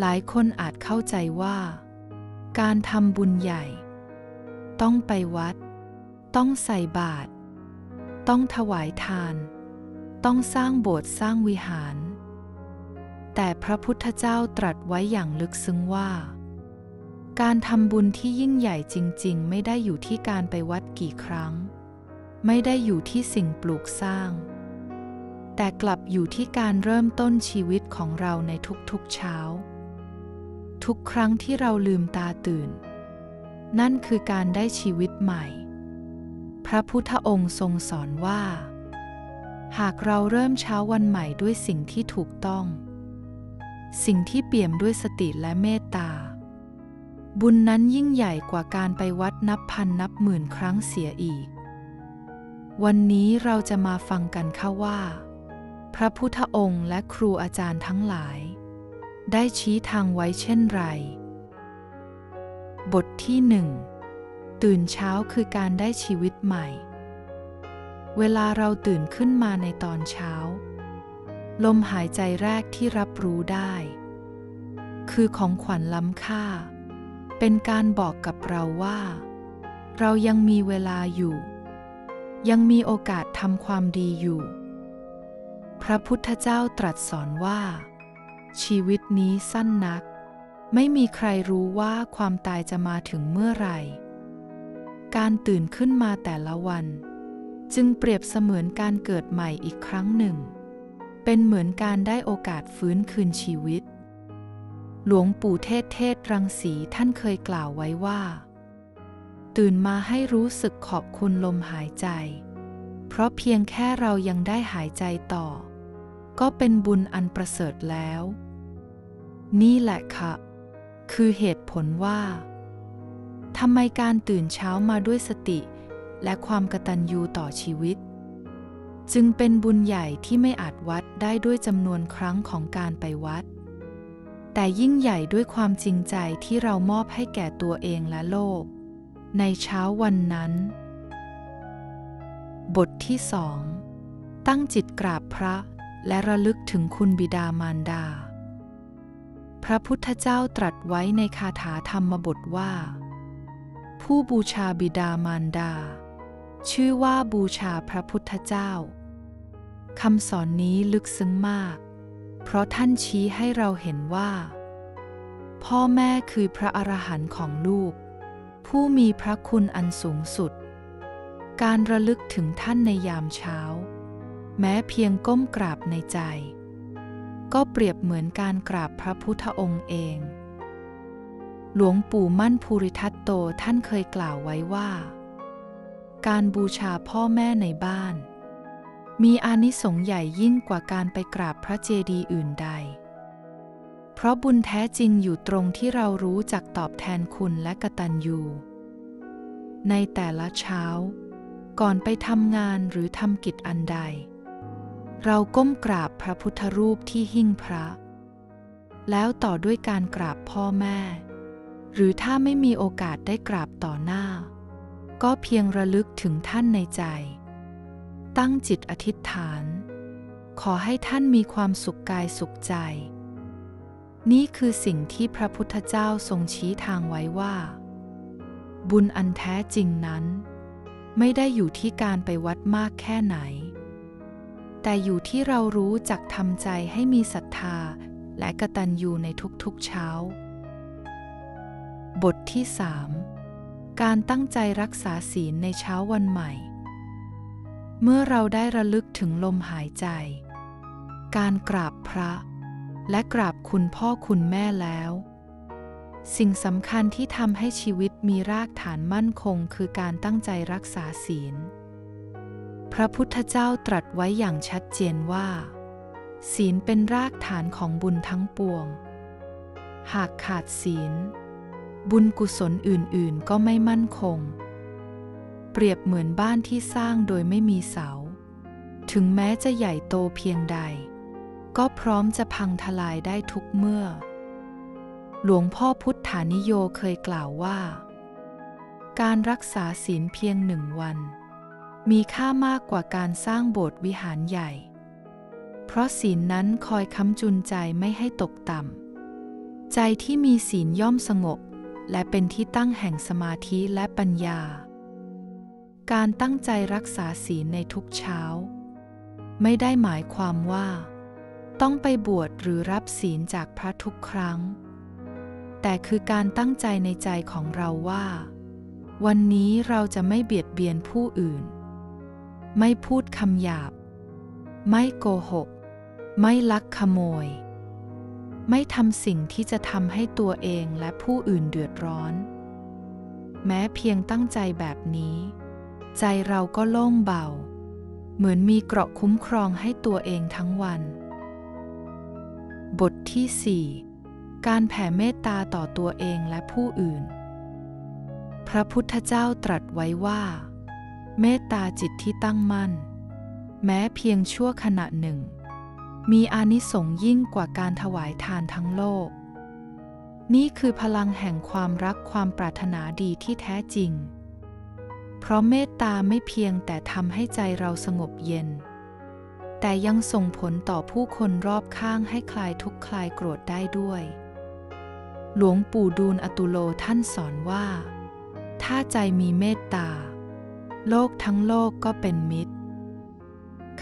หลายคนอาจเข้าใจว่า การทำบุญใหญ่ ต้องไปวัด ต้องใส่บาตรต้องถวายทาน ต้องสร้างโบสถ์สร้างวิหาร แต่พระพุทธเจ้าตรัสไว้อย่างลึกซึ้งว่า การทำบุญที่ยิ่งใหญ่จริง ๆ ไม่ได้อยู่ที่การไปวัดกี่ครั้ง ไม่ได้อยู่ที่สิ่งปลูกสร้าง แต่กลับอยู่ที่การเริ่มต้นชีวิตของเราในทุกๆเช้า ทุกครั้งที่เราลืมตาตื่น นั่นคือการได้ชีวิตใหม่ พระพุทธองค์ทรงสอนว่า หากเราเริ่มเช้าวันใหม่ด้วยสิ่งที่ถูกต้อง สิ่งที่เปี่ยมด้วยสติและเมตตา บุญนั้นยิ่งใหญ่กว่าการไปวัดนับพันนับหมื่นครั้งเสียอีก วันนี้เราจะมาฟังกันค่ะว่า พระพุทธองค์และครูอาจารย์ทั้งหลาย ได้ชี้ทางไว้เช่นไร บทที่หนึ่งตื่นเช้าคือการได้ชีวิตใหม่ เวลาเราตื่นขึ้นมาในตอนเช้า ลมหายใจแรกที่รับรู้ได้ คือของขวัญล้ำค่า เป็นการบอกกับเราว่า เรายังมีเวลาอยู่ ยังมีโอกาสทำความดีอยู่ พระพุทธเจ้าตรัสสอนว่า ชีวิตนี้สั้นนัก ไม่มีใครรู้ว่าความตายจะมาถึงเมื่อไหร่ การตื่นขึ้นมาแต่ละวัน จึงเปรียบเสมือนการเกิดใหม่อีกครั้งหนึ่ง เป็นเหมือนการได้โอกาสฟื้นคืนชีวิต หลวงปู่เทศเทศรังสีท่านเคยกล่าวไว้ว่า ตื่นมาให้รู้สึกขอบคุณลมหายใจ เพราะเพียงแค่เรายังได้หายใจต่อ ก็เป็นบุญอันประเสริฐแล้ว นี่แหละค่ะ คือเหตุผลว่าทำไมการตื่นเช้ามาด้วยสติ และความกตัญญูต่อชีวิต จึงเป็นบุญใหญ่ที่ไม่อาจวัดได้ด้วยจำนวนครั้งของการไปวัด แต่ยิ่งใหญ่ด้วยความจริงใจที่เรามอบให้แก่ตัวเองและโลก ในเช้าวันนั้น บทที่สองตั้งจิตกราบพระ และระลึกถึงคุณบิดามารดา พระพุทธเจ้าตรัสไว้ในคาถาธรรมบทว่า ผู้บูชาบิดามารดา ชื่อว่าบูชาพระพุทธเจ้าคำสอนนี้ลึกซึ้งมาก เพราะท่านชี้ให้เราเห็นว่า พ่อแม่คือพระอรหันต์ของลูก ผู้มีพระคุณอันสูงสุด การระลึกถึงท่านในยามเช้า แม้เพียงก้มกราบในใจ ก็เปรียบเหมือนการกราบพระพุทธองค์เอง หลวงปู่มั่นภูริทัตโตท่านเคยกล่าวไว้ว่า การบูชาพ่อแม่ในบ้าน มีอานิสงส์ใหญ่ยิ่งกว่าการไปกราบพระเจดีย์อื่นใด เพราะบุญแท้จริงอยู่ตรงที่เรารู้จักตอบแทนคุณและกตัญญูในแต่ละเช้า ก่อนไปทำงานหรือทำกิจอันใด เราก้มกราบพระพุทธรูปที่หิ้งพระ แล้วต่อด้วยการกราบพ่อแม่ หรือถ้าไม่มีโอกาสได้กราบต่อหน้า ก็เพียงระลึกถึงท่านในใจ ตั้งจิตอธิษฐาน ขอให้ท่านมีความสุขกายสุขใจ นี่คือสิ่งที่พระพุทธเจ้าทรงชี้ทางไว้ว่า บุญอันแท้จริงนั้น ไม่ได้อยู่ที่การไปวัดมากแค่ไหน แต่อยู่ที่เรารู้จักทำใจให้มีศรัทธา และกตัญญูในทุกๆเช้า บทที่สามการตั้งใจรักษาศีลในเช้าวันใหม่ เมื่อเราได้ระลึกถึงลมหายใจ การกราบพระ และกราบคุณพ่อคุณแม่แล้ว สิ่งสำคัญที่ทำให้ชีวิตมีรากฐานมั่นคงคือการตั้งใจรักษาศีล พระพุทธเจ้าตรัสไว้อย่างชัดเจนว่า ศีลเป็นรากฐานของบุญทั้งปวง หากขาดศีล บุญกุศลอื่นๆก็ไม่มั่นคง เปรียบเหมือนบ้านที่สร้างโดยไม่มีเสา ถึงแม้จะใหญ่โตเพียงใด ก็พร้อมจะพังทลายได้ทุกเมื่อ หลวงพ่อพุทธานิโยเคยกล่าวว่า การรักษาศีลเพียงหนึ่งวัน มีค่ามากกว่าการสร้างโบสถ์วิหารใหญ่ เพราะศีลนั้นคอยค้ำจุนใจไม่ให้ตกต่ำ ใจที่มีศีลย่อมสงบ และเป็นที่ตั้งแห่งสมาธิและปัญญา การตั้งใจรักษาศีลในทุกเช้า ไม่ได้หมายความว่า ต้องไปบวชหรือรับศีลจากพระทุกครั้ง แต่คือการตั้งใจในใจของเราว่า วันนี้เราจะไม่เบียดเบียนผู้อื่น ไม่พูดคำหยาบ ไม่โกหก ไม่ลักขโมย ไม่ทำสิ่งที่จะทำให้ตัวเองและผู้อื่นเดือดร้อน แม้เพียงตั้งใจแบบนี้ ใจเราก็โล่งเบา เหมือนมีเกราะคุ้มครองให้ตัวเองทั้งวัน บทที่4การแผ่เมตตาต่อตัวเองและผู้อื่น พระพุทธเจ้าตรัสไว้ว่า เมตตาจิตที่ตั้งมั่น แม้เพียงชั่วขณะหนึ่ง มีอานิสงส์ยิ่งกว่าการถวายทานทั้งโลก นี่คือพลังแห่งความรักความปรารถนาดีที่แท้จริง เพราะเมตตาไม่เพียงแต่ทำให้ใจเราสงบเย็น แต่ยังส่งผลต่อผู้คนรอบข้างให้คลายทุกข์คลายโกรธได้ด้วย หลวงปู่ดูลอตุโลท่านสอนว่า ถ้าใจมีเมตตา โลกทั้งโลกก็เป็นมิตร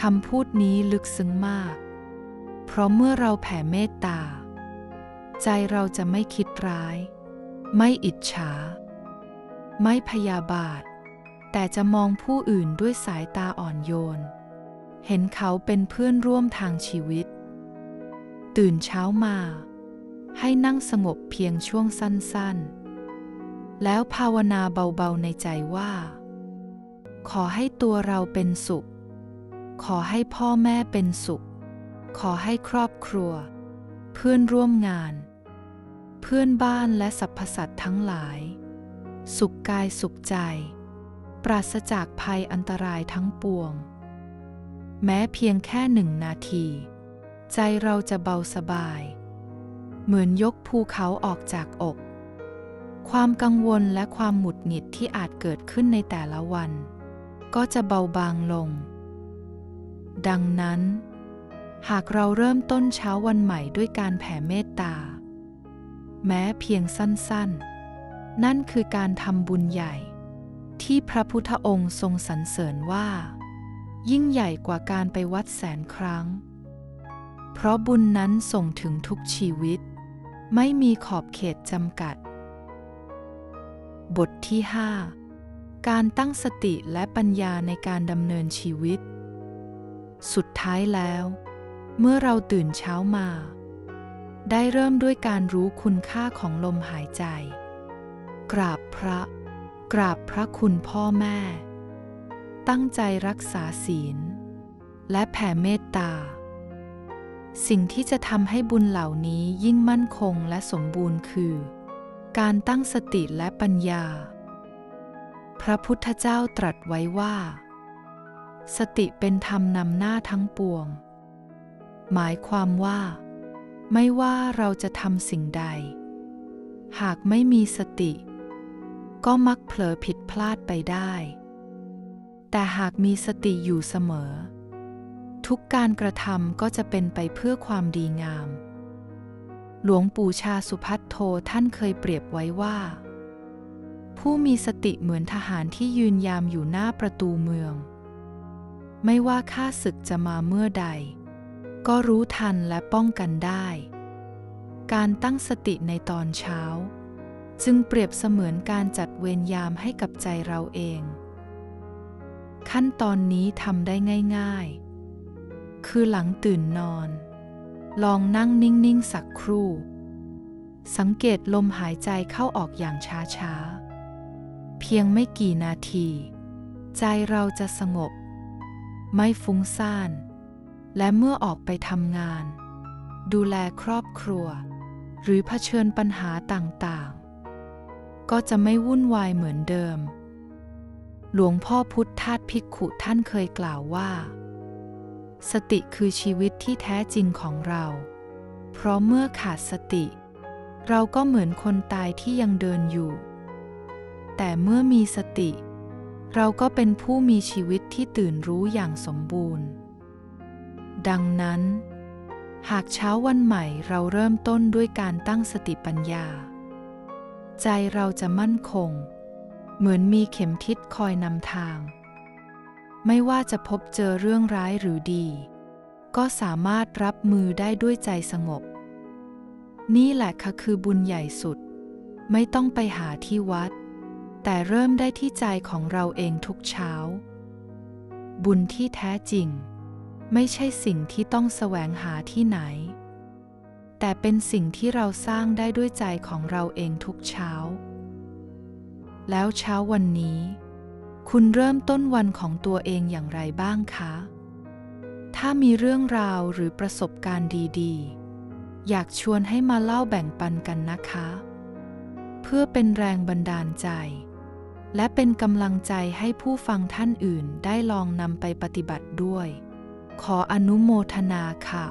คำพูดนี้ลึกซึ้งมาก เพราะเมื่อเราแผ่เมตตา ใจเราจะไม่คิดร้าย ไม่อิจฉา ไม่พยาบาท แต่จะมองผู้อื่นด้วยสายตาอ่อนโยน เห็นเขาเป็นเพื่อนร่วมทางชีวิต ตื่นเช้ามา ให้นั่งสงบเพียงช่วงสั้นๆ แล้วภาวนาเบาๆในใจว่า ขอให้ตัวเราเป็นสุข ขอให้พ่อแม่เป็นสุข ขอให้ครอบครัว เพื่อนร่วมงาน เพื่อนบ้านและสรรพสัตว์ทั้งหลาย สุขกายสุขใจ ปราศจากภัยอันตรายทั้งปวง แม้เพียงแค่หนึ่งนาที ใจเราจะเบาสบาย เหมือนยกภูเขาออกจากอกความกังวลและความหงุดหงิดที่อาจเกิดขึ้นในแต่ละวัน ก็จะเบาบางลง ดังนั้น หากเราเริ่มต้นเช้าวันใหม่ด้วยการแผ่เมตตา แม้เพียงสั้นๆ นั่นคือการทำบุญใหญ่ ที่พระพุทธองค์ทรงสรรเสริญว่า ยิ่งใหญ่กว่าการไปวัดแสนครั้ง เพราะบุญนั้นส่งถึงทุกชีวิต ไม่มีขอบเขตจำกัด บทที่5 การตั้งสติและปัญญาในการดำเนินชีวิต สุดท้ายแล้ว เมื่อเราตื่นเช้ามา ได้เริ่มด้วยการรู้คุณค่าของลมหายใจ กราบพระ กราบพระคุณพ่อแม่ ตั้งใจรักษาศีล และแผ่เมตตา สิ่งที่จะทำให้บุญเหล่านี้ยิ่งมั่นคงและสมบูรณ์คือ การตั้งสติและปัญญา พระพุทธเจ้าตรัสไว้ว่า สติเป็นธรรมนำหน้าทั้งปวง หมายความว่า ไม่ว่าเราจะทำสิ่งใด หากไม่มีสติ ก็มักเผลอผิดพลาดไปได้ แต่หากมีสติอยู่เสมอ ทุกการกระทำก็จะเป็นไปเพื่อความดีงาม หลวงปู่ชาสุพัทโทท่านเคยเปรียบไว้ว่า ผู้มีสติเหมือนทหารที่ยืนยามอยู่หน้าประตูเมือง ไม่ว่าข้าศึกจะมาเมื่อใด ก็รู้ทันและป้องกันได้ การตั้งสติในตอนเช้า จึงเปรียบเสมือนการจัดเวรยามให้กับใจเราเอง ขั้นตอนนี้ทำได้ง่าย ๆ คือหลังตื่นนอน ลองนั่งนิ่ง ๆ สักครู่สังเกตลมหายใจเข้าออกอย่างช้าๆ เพียงไม่กี่นาที ใจเราจะสงบ ไม่ฟุ้งซ่าน และเมื่อออกไปทำงาน ดูแลครอบครัว หรือเผชิญปัญหาต่างๆ ก็จะไม่วุ่นวายเหมือนเดิม หลวงพ่อพุทธทาสภิกขุท่านเคยกล่าวว่า สติคือชีวิตที่แท้จริงของเรา เพราะเมื่อขาดสติ เราก็เหมือนคนตายที่ยังเดินอยู่ แต่เมื่อมีสติ เราก็เป็นผู้มีชีวิตที่ตื่นรู้อย่างสมบูรณ์ ดังนั้น หากเช้าวันใหม่เราเริ่มต้นด้วยการตั้งสติปัญญา ใจเราจะมั่นคง เหมือนมีเข็มทิศคอยนำทาง ไม่ว่าจะพบเจอเรื่องร้ายหรือดี ก็สามารถรับมือได้ด้วยใจสงบ นี่แหละค่ะคือบุญใหญ่สุด ไม่ต้องไปหาที่วัด แต่เริ่มได้ที่ใจของเราเองทุกเช้า บุญที่แท้จริง ไม่ใช่สิ่งที่ต้องแสวงหาที่ไหน แต่เป็นสิ่งที่เราสร้างได้ด้วยใจของเราเองทุกเช้า แล้วเช้าวันนี้ คุณเริ่มต้นวันของตัวเองอย่างไรบ้างคะ ถ้ามีเรื่องราวหรือประสบการณ์ดีๆ อยากชวนให้มาเล่าแบ่งปันกันนะคะเพื่อเป็นแรงบันดาลใจ และเป็นกำลังใจให้ผู้ฟังท่านอื่นได้ลองนำไปปฏิบัติด้วย ขออนุโมทนาค่ะ